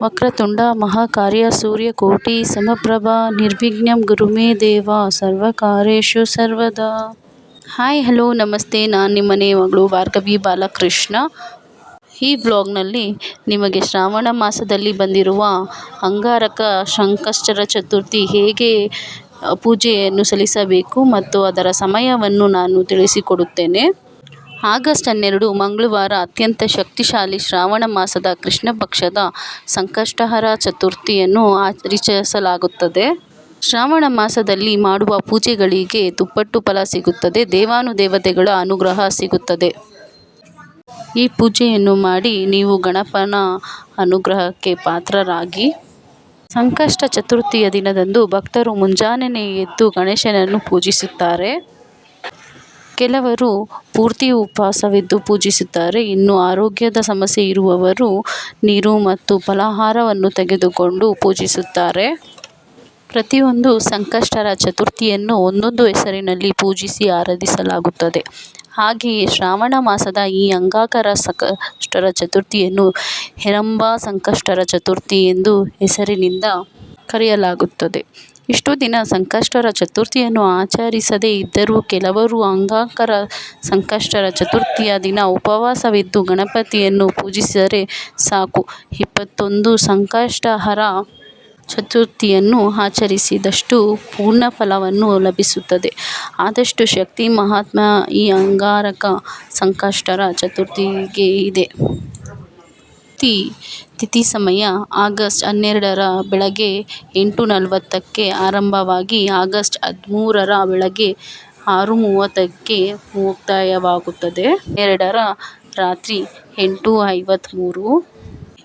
ವಕ್ರತುಂಡ ಮಹಾಕಾಯ ಸೂರ್ಯಕೋಟಿ ಸಮಪ್ರಭಾ ನಿರ್ವಿಘ್ನಂ ಗುರು ಮೇ ದೇವ ಸರ್ವಕಾರೇಶು ಸರ್ವದಾ. Hi hello ನಮಸ್ತೆ. ನಾನು ನಿಮ್ಮನೆ ಮಗಳು ಭಾರ್ಗವಿ ಬಾಲಕೃಷ್ಣ. ಈ ಬ್ಲಾಗ್ನಲ್ಲಿ ನಿಮಗೆ ಶ್ರಾವಣ ಮಾಸದಲ್ಲಿ ಬಂದಿರುವ ಅಂಗಾರಕ ಶಂಕಷ್ಟರ ಚತುರ್ಥಿ ಹೇಗೆ ಪೂಜೆಯನ್ನು ಸಲ್ಲಿಸಬೇಕು ಮತ್ತು ಅದರ ಸಮಯವನ್ನು ನಾನು ತಿಳಿಸಿಕೊಡುತ್ತೇನೆ. ಆಗಸ್ಟ್ ಹನ್ನೆರಡು ಮಂಗಳವಾರ ಅತ್ಯಂತ ಶಕ್ತಿಶಾಲಿ ಶ್ರಾವಣ ಮಾಸದ ಕೃಷ್ಣ ಪಕ್ಷದ ಸಂಕಷ್ಟಹರ ಚತುರ್ಥಿಯನ್ನು ಆಚರಿಸಲಾಗುತ್ತದೆ. ಶ್ರಾವಣ ಮಾಸದಲ್ಲಿ ಮಾಡುವ ಪೂಜೆಗಳಿಗೆ ದುಪ್ಪಟ್ಟು ಫಲ ಸಿಗುತ್ತದೆ, ದೇವಾನುದೇವತೆಗಳ ಅನುಗ್ರಹ ಸಿಗುತ್ತದೆ. ಈ ಪೂಜೆಯನ್ನು ಮಾಡಿ ನೀವು ಗಣಪನ ಅನುಗ್ರಹಕ್ಕೆ ಪಾತ್ರರಾಗಿ. ಸಂಕಷ್ಟ ಚತುರ್ಥಿಯ ದಿನದಂದು ಭಕ್ತರು ಮುಂಜಾನೆಯೇ ಎದ್ದು ಗಣೇಶನನ್ನು ಪೂಜಿಸುತ್ತಾರೆ. ಕೆಲವರು ಪೂರ್ತಿ ಉಪವಾಸವಿದ್ದು ಪೂಜಿಸುತ್ತಾರೆ ಇನ್ನು ಆರೋಗ್ಯದ ಸಮಸ್ಯೆ ಇರುವವರು ನೀರು ಮತ್ತು ಫಲಾಹಾರವನ್ನು ತೆಗೆದುಕೊಂಡು ಪೂಜಿಸುತ್ತಾರೆ. ಪ್ರತಿಯೊಂದು ಸಂಕಷ್ಟರ ಚತುರ್ಥಿಯನ್ನು ಒಂದೊಂದು ಹೆಸರಿನಲ್ಲಿ ಪೂಜಿಸಿ ಆರಾಧಿಸಲಾಗುತ್ತದೆ. ಹಾಗೆಯೇ ಶ್ರಾವಣ ಮಾಸದ ಈ ಅಂಗಾಕರ ಸಂಕಷ್ಟರ ಚತುರ್ಥಿಯನ್ನು ಹೆರಂಬಾ ಸಂಕಷ್ಟರ ಚತುರ್ಥಿ ಎಂದು ಹೆಸರಿನಿಂದ ಕರೆಯಲಾಗುತ್ತದೆ. ಇಷ್ಟು ದಿನ ಸಂಕಷ್ಟರ ಚತುರ್ಥಿಯನ್ನು ಆಚರಿಸದೇ ಇದ್ದರೂ ಕೆಲವರು ಅಂಗಾರಕ ಸಂಕಷ್ಟರ ಚತುರ್ಥಿಯ ದಿನ ಉಪವಾಸವಿದ್ದು ಗಣಪತಿಯನ್ನು ಪೂಜಿಸಿದರೆ ಸಾಕು. ಇಪ್ಪತ್ತೊಂದು ಸಂಕಷ್ಟಹರ ಚತುರ್ಥಿಯನ್ನು ಆಚರಿಸಿದಷ್ಟು ಪೂರ್ಣ ಫಲವನ್ನು ಲಭಿಸುತ್ತದೆ. ಆದಷ್ಟು ಶಕ್ತಿ ಮಹಾತ್ಮ ಈ ಅಂಗಾರಕ ಸಂಕಷ್ಟರ ಚತುರ್ಥಿಗೆ ಇದೆ. ತಿಥಿ ಸಮಯ ಆಗಸ್ಟ್ ಹನ್ನೆರಡರ ಬೆಳಗ್ಗೆ ಎಂಟು ನಲವತ್ತಕ್ಕೆ ಆರಂಭವಾಗಿ ಆಗಸ್ಟ್ ಹದಿಮೂರರ ಬೆಳಗ್ಗೆ ಆರು ಮೂವತ್ತಕ್ಕೆ ಮುಕ್ತಾಯವಾಗುತ್ತದೆ. ಎರಡರ ರಾತ್ರಿ ಎಂಟು ಐವತ್ತಮೂರು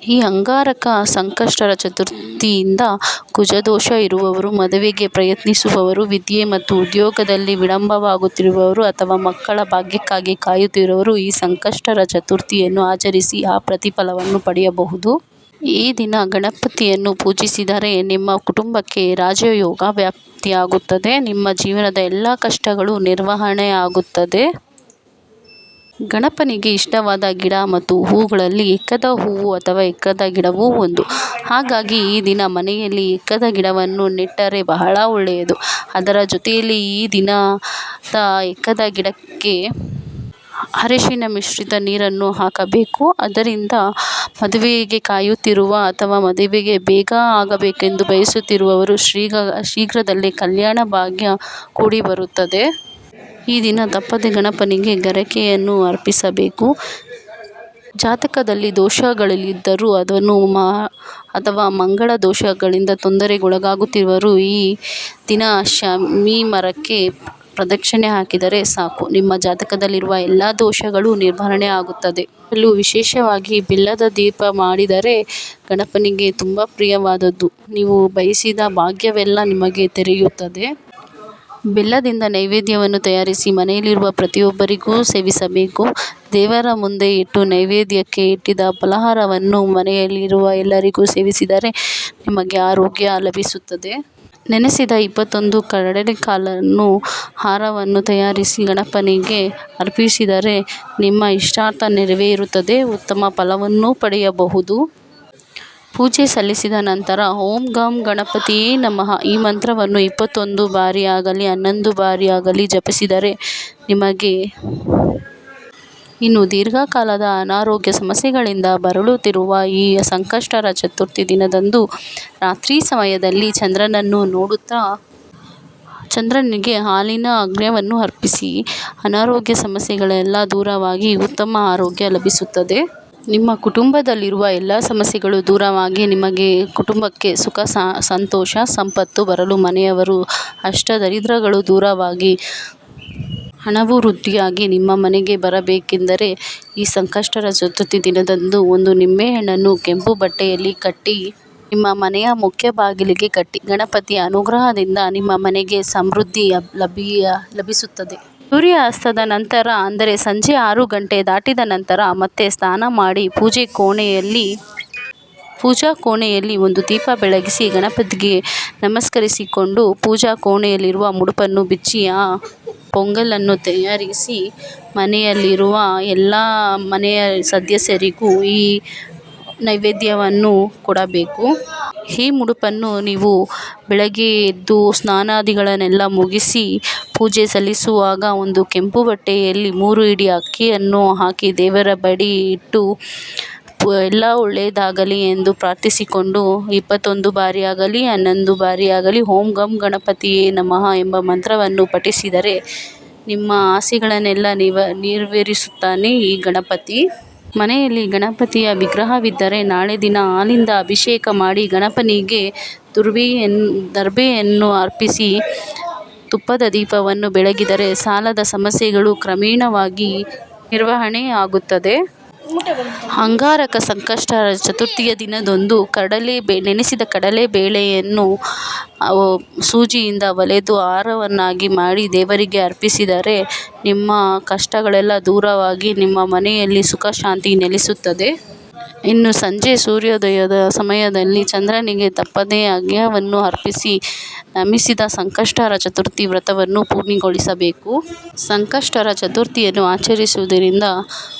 ಈ ಅಂಗಾರಕ ಸಂಕಷ್ಟರ ಚತುರ್ಥಿಯಿಂದ ಕುಜದೋಷ ಇರುವವರು, ಮದುವೆಗೆ ಪ್ರಯತ್ನಿಸುವವರು, ವಿದ್ಯೆ ಮತ್ತು ಉದ್ಯೋಗದಲ್ಲಿ ವಿಳಂಬವಾಗುತ್ತಿರುವವರು ಅಥವಾ ಮಕ್ಕಳ ಭಾಗ್ಯಕ್ಕಾಗಿ ಕಾಯುತ್ತಿರುವವರು ಈ ಸಂಕಷ್ಟರ ಚತುರ್ಥಿಯನ್ನು ಆಚರಿಸಿ ಆ ಪ್ರತಿಫಲವನ್ನು ಪಡೆಯಬಹುದು. ಈ ದಿನ ಗಣಪತಿಯನ್ನು ಪೂಜಿಸಿದರೆ ನಿಮ್ಮ ಕುಟುಂಬಕ್ಕೆ ರಾಜಯೋಗ ವ್ಯಾಪ್ತಿಯಾಗುತ್ತದೆ. ನಿಮ್ಮ ಜೀವನದ ಎಲ್ಲ ಕಷ್ಟಗಳು ನಿರ್ವಹಣೆಯಾಗುತ್ತದೆ. ಗಣಪನಿಗೆ ಇಷ್ಟವಾದ ಗಿಡ ಮತ್ತು ಹೂಗಳಲ್ಲಿ ಎಕ್ಕದ ಹೂವು ಅಥವಾ ಎಕ್ಕದ ಗಿಡವೂ ಒಂದು. ಹಾಗಾಗಿ ಈ ದಿನ ಮನೆಯಲ್ಲಿ ಎಕ್ಕದ ಗಿಡವನ್ನು ನೆಟ್ಟರೆ ಬಹಳ ಒಳ್ಳೆಯದು. ಅದರ ಜೊತೆಯಲ್ಲಿ ಈ ದಿನ ತ ಎಕ್ಕದ ಗಿಡಕ್ಕೆ ಅರಿಶಿನ ಮಿಶ್ರಿತ ನೀರನ್ನು ಹಾಕಬೇಕು. ಅದರಿಂದ ಮದುವೆಗೆ ಕಾಯುತ್ತಿರುವ ಅಥವಾ ಮದುವೆಗೆ ಬೇಗ ಆಗಬೇಕೆಂದು ಬಯಸುತ್ತಿರುವವರು ಶೀಘ್ರ, ಶೀಘ್ರದಲ್ಲೇ ಕಲ್ಯಾಣ ಭಾಗ್ಯ ಕೂಡಿ ಬರುತ್ತದೆ. ಈ ದಿನ ತಪ್ಪದೆ ಗಣಪನಿಗೆ ಗರಕೆಯನ್ನು ಅರ್ಪಿಸಬೇಕು. ಜಾತಕದಲ್ಲಿ ದೋಷಗಳಿದ್ದರೂ ಅದನ್ನು ಮಾ ಅಥವಾ ಮಂಗಳ ದೋಷಗಳಿಂದ ತೊಂದರೆಗೊಳಗಾಗುತ್ತಿರುವರು. ಈ ದಿನ ಶಮಿ ಮರಕ್ಕೆ ಪ್ರದಕ್ಷಿಣೆ ಹಾಕಿದರೆ ಸಾಕು. ನಿಮ್ಮ ಜಾತಕದಲ್ಲಿರುವ ಎಲ್ಲ ದೋಷಗಳು ನಿರ್ವಹಣೆ ಆಗುತ್ತದೆ. ಅಲ್ಲೂ ವಿಶೇಷವಾಗಿ ಬೆಲ್ಲದ ದೀಪ ಮಾಡಿದರೆ ಗಣಪನಿಗೆ ತುಂಬ ಪ್ರಿಯವಾದದ್ದು. ನೀವು ಬಯಸಿದ ಭಾಗ್ಯವೆಲ್ಲ ನಿಮಗೆ ತೆರೆಯುತ್ತದೆ. ಬೆಲ್ಲದಿಂದ ನೈವೇದ್ಯವನ್ನು ತಯಾರಿಸಿ ಮನೆಯಲ್ಲಿರುವ ಪ್ರತಿಯೊಬ್ಬರಿಗೂ ಸೇವಿಸಬೇಕು. ದೇವರ ಮುಂದೆ ಇಟ್ಟು ನೈವೇದ್ಯಕ್ಕೆ ಇಟ್ಟಿದ ಫಲಹಾರವನ್ನು ಮನೆಯಲ್ಲಿರುವ ಎಲ್ಲರಿಗೂ ಸೇವಿಸಿದರೆ ನಿಮಗೆ ಆರೋಗ್ಯ ಲಭಿಸುತ್ತದೆ. ನೆನೆಸಿದ ಇಪ್ಪತ್ತೊಂದು ಕಡಲೆಕಾಳನ್ನು ಹಾರವನ್ನು ತಯಾರಿಸಿ ಗಣಪನಿಗೆ ಅರ್ಪಿಸಿದರೆ ನಿಮ್ಮ ಇಷ್ಟಾರ್ಥ ನೆರವೇರುತ್ತದೆ. ಉತ್ತಮ ಫಲವನ್ನು ಪಡೆಯಬಹುದು. ಪೂಜೆ ಸಲ್ಲಿಸಿದ ನಂತರ ಓಂ ಗಂ ಗಣಪತಿಯೇ ನಮಃ. ಈ ಮಂತ್ರವನ್ನು ಇಪ್ಪತ್ತೊಂದು ಬಾರಿಯಾಗಲಿ, ಹನ್ನೊಂದು ಆಗಲಿ ಜಪಿಸಿದರೆ ನಿಮಗೆ ಇನ್ನು ದೀರ್ಘಕಾಲದ ಅನಾರೋಗ್ಯ ಸಮಸ್ಯೆಗಳಿಂದ ಬರಳುತ್ತಿರುವ ಈ ಸಂಕಷ್ಟರ ಚತುರ್ಥಿ ದಿನದಂದು ರಾತ್ರಿ ಸಮಯದಲ್ಲಿ ಚಂದ್ರನನ್ನು ನೋಡುತ್ತಾ ಚಂದ್ರನಿಗೆ ಹಾಲಿನ ಅರ್ಘ್ಯವನ್ನು ಅರ್ಪಿಸಿ. ಅನಾರೋಗ್ಯ ಸಮಸ್ಯೆಗಳೆಲ್ಲ ದೂರವಾಗಿ ಉತ್ತಮ ಆರೋಗ್ಯ ಲಭಿಸುತ್ತದೆ. ನಿಮ್ಮ ಕುಟುಂಬದಲ್ಲಿರುವ ಎಲ್ಲ ಸಮಸ್ಯೆಗಳು ದೂರವಾಗಿ ನಿಮಗೆ ಕುಟುಂಬಕ್ಕೆ ಸುಖ ಸಂತೋಷ, ಸಂಪತ್ತು ಬರಲು ಮನೆಯವರು ಅಷ್ಟ ದರಿದ್ರಗಳು ದೂರವಾಗಿ ಹಣವು ವೃದ್ಧಿಯಾಗಿ ನಿಮ್ಮ ಮನೆಗೆ ಬರಬೇಕೆಂದರೆ ಈ ಸಂಕಷ್ಟರ ಚತುರ್ಥಿ ದಿನದಂದು ಒಂದು ನಿಂಬೆಹಣ್ಣನ್ನು ಕೆಂಪು ಬಟ್ಟೆಯಲ್ಲಿ ಕಟ್ಟಿ, ನಿಮ್ಮ ಮನೆಯ ಮುಖ್ಯ ಬಾಗಿಲಿಗೆ ಕಟ್ಟಿ. ಗಣಪತಿಯ ಅನುಗ್ರಹದಿಂದ ನಿಮ್ಮ ಮನೆಗೆ ಸಮೃದ್ಧಿ ಲಭಿಸುತ್ತದೆ. ಸೂರ್ಯಾಸ್ತದ ನಂತರ, ಅಂದರೆ ಸಂಜೆ ಆರು ಗಂಟೆ ದಾಟಿದ ನಂತರ ಮತ್ತೆ ಸ್ನಾನ ಮಾಡಿ ಪೂಜೆ ಕೋಣೆಯಲ್ಲಿ, ಪೂಜಾ ಕೋಣೆಯಲ್ಲಿ ಒಂದು ದೀಪ ಬೆಳಗಿಸಿ ಗಣಪತಿಗೆ ನಮಸ್ಕರಿಸಿಕೊಂಡು ಪೂಜಾ ಕೋಣೆಯಲ್ಲಿರುವ ಮುಡುಪನ್ನು ಬಿಚ್ಚಿ, ಆ ಪೊಂಗಲನ್ನು ತಯಾರಿಸಿ ಮನೆಯಲ್ಲಿರುವ ಎಲ್ಲ ಮನೆಯ ಸದಸ್ಯರಿಗೂ ಈ ನೈವೇದ್ಯವನ್ನು ಕೊಡಬೇಕು. ಈ ಮುಡುಪನ್ನು ನೀವು ಬೆಳಗ್ಗೆ ಎದ್ದು ಸ್ನಾನಾದಿಗಳನ್ನೆಲ್ಲ ಮುಗಿಸಿ ಪೂಜೆ ಸಲ್ಲಿಸುವಾಗ ಒಂದು ಕೆಂಪು ಬಟ್ಟೆಯಲ್ಲಿ ಮೂರು ಹಿಡಿ ಅಕ್ಕಿಯನ್ನು ಹಾಕಿ ದೇವರ ಬಳಿ ಇಟ್ಟು ಎಲ್ಲ ಒಳ್ಳೆಯದಾಗಲಿ ಎಂದು ಪ್ರಾರ್ಥಿಸಿಕೊಂಡು ಇಪ್ಪತ್ತೊಂದು ಬಾರಿ ಆಗಲಿ ಹನ್ನೊಂದು ಬಾರಿ ಆಗಲಿ ಓಂ ಗಂ ಗಣಪತಿಯೇ ನಮಃ ಎಂಬ ಮಂತ್ರವನ್ನು ಪಠಿಸಿದರೆ ನಿಮ್ಮ ಆಸೆಗಳನ್ನೆಲ್ಲ ನಿವ, ನೆರವೇರಿಸುತ್ತಾನೆ ಈ ಗಣಪತಿ. ಮನೆಯಲ್ಲಿ ಗಣಪತಿಯ ವಿಗ್ರಹವಿದ್ದರೆ ನಾಳೆ ದಿನ ಹಾಲಿಂದ ಅಭಿಷೇಕ ಮಾಡಿ ಗಣಪನಿಗೆ ದುರ್ವೆಯನ್ನು ದರ್ಬೆಯನ್ನು ಅರ್ಪಿಸಿ ತುಪ್ಪದ ದೀಪವನ್ನು ಬೆಳಗಿದರೆ ಸಾಲದ ಸಮಸ್ಯೆಗಳು ಕ್ರಮೇಣವಾಗಿ ನಿರ್ವಹಣೆ ಆಗುತ್ತದೆ ಅಂಗಾರಕ ಸಂಕಷ್ಟರ ಚತುರ್ಥಿಯ ದಿನದಂದು ಕಡಲೆ ಬೆ, ನೆನೆಸಿದ ಕಡಲೆ ಬೇಳೆಯನ್ನು ಸೂಜಿಯಿಂದ ಒಲೆದು ಹಾರವನ್ನಾಗಿ ಮಾಡಿ ದೇವರಿಗೆ ಅರ್ಪಿಸಿದರೆ ನಿಮ್ಮ ಕಷ್ಟಗಳೆಲ್ಲ ದೂರವಾಗಿ ನಿಮ್ಮ ಮನೆಯಲ್ಲಿ ಸುಖ ಶಾಂತಿ ನೆಲೆಸುತ್ತದೆ. ಇನ್ನು ಸಂಜೆ ಸೂರ್ಯೋದಯದ ಸಮಯದಲ್ಲಿ ಚಂದ್ರನಿಗೆ ತಪ್ಪದೇ ಅರ್ಘ್ಯವನ್ನು ಅರ್ಪಿಸಿ ನಮಿಸಿದ ಸಂಕಷ್ಟರ ಚತುರ್ಥಿ ವ್ರತವನ್ನು ಪೂರ್ಣಗೊಳಿಸಬೇಕು. ಸಂಕಷ್ಟರ ಚತುರ್ಥಿಯನ್ನು ಆಚರಿಸುವುದರಿಂದ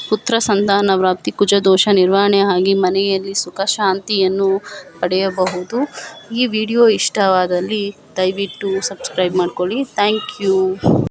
ಪುತ್ರ ಸಂತಾನ ಪ್ರಾಪ್ತಿ ಕುಜದೋಷ ನಿರ್ವಹಣೆ ಆಗಿ ಮನೆಯಲ್ಲಿ ಸುಖ, ಶಾಂತಿಯನ್ನು ಪಡೆಯಬಹುದು. ಈ ವಿಡಿಯೋ ಇಷ್ಟವಾದಲ್ಲಿ ದಯವಿಟ್ಟು ಸಬ್ಸ್ಕ್ರೈಬ್ ಮಾಡ್ಕೊಳ್ಳಿ. Thank you.